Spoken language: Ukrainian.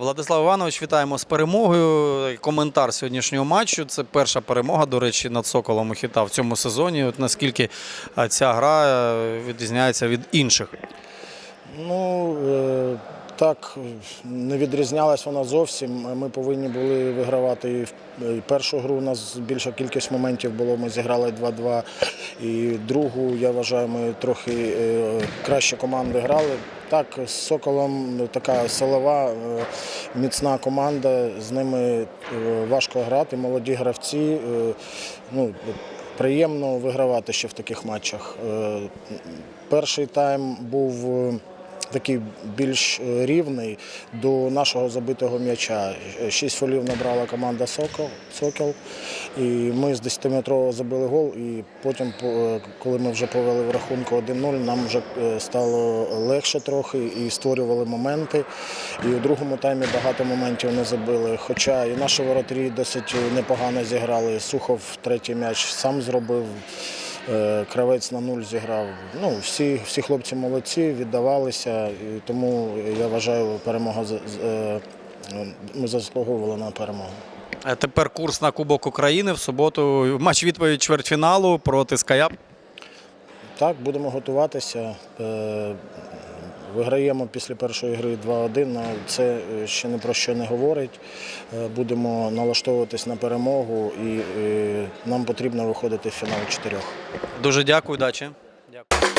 Владислав Іванович, вітаємо з перемогою. Коментар сьогоднішнього матчу. Це перша перемога, до речі, над Соколом Хіта в цьому сезоні. От наскільки ця гра е, відрізняється від інших? Ну е, так, не відрізнялась вона зовсім. Ми повинні були вигравати і першу гру. У нас більша кількість моментів було. Ми зіграли 2-2. І другу, я вважаю, ми трохи е, краще команди грали. Так, з Соколом така силова, е, міцна команда. З ними е, важко грати, молоді гравці. е, Ну, приємно вигравати ще в таких матчах. Е, Перший тайм був е, такий більш е, рівний до нашого забитого м'яча. Шість фолів набрала команда Сокол, Сокіл. І ми з 10-метрового забили гол. І потім, е, коли ми вже повели в рахунку 1-0, нам вже е, стало легше трохи і створювали моменти. І у другому таймі багато моментів не забили. Хоча і наші воротарі досить непогано зіграли. Сухов третій м'яч сам зробив. Е, Кравець на нуль зіграв. Ну, всі, всі хлопці молодці, віддавалися, і тому я вважаю, перемога е, ми заслуговували на перемогу. А Тепер курс на Кубок України в суботу. Матч відповідь чвертьфіналу проти Скаяп. Так, будемо готуватися. Виграємо після першої гри 2-1, це е, ще ні про що не говорить. Е, Будемо налаштовуватись на перемогу і е, нам потрібно виходити в фінал чотирьох. Дуже дякую, удачі. Дякую.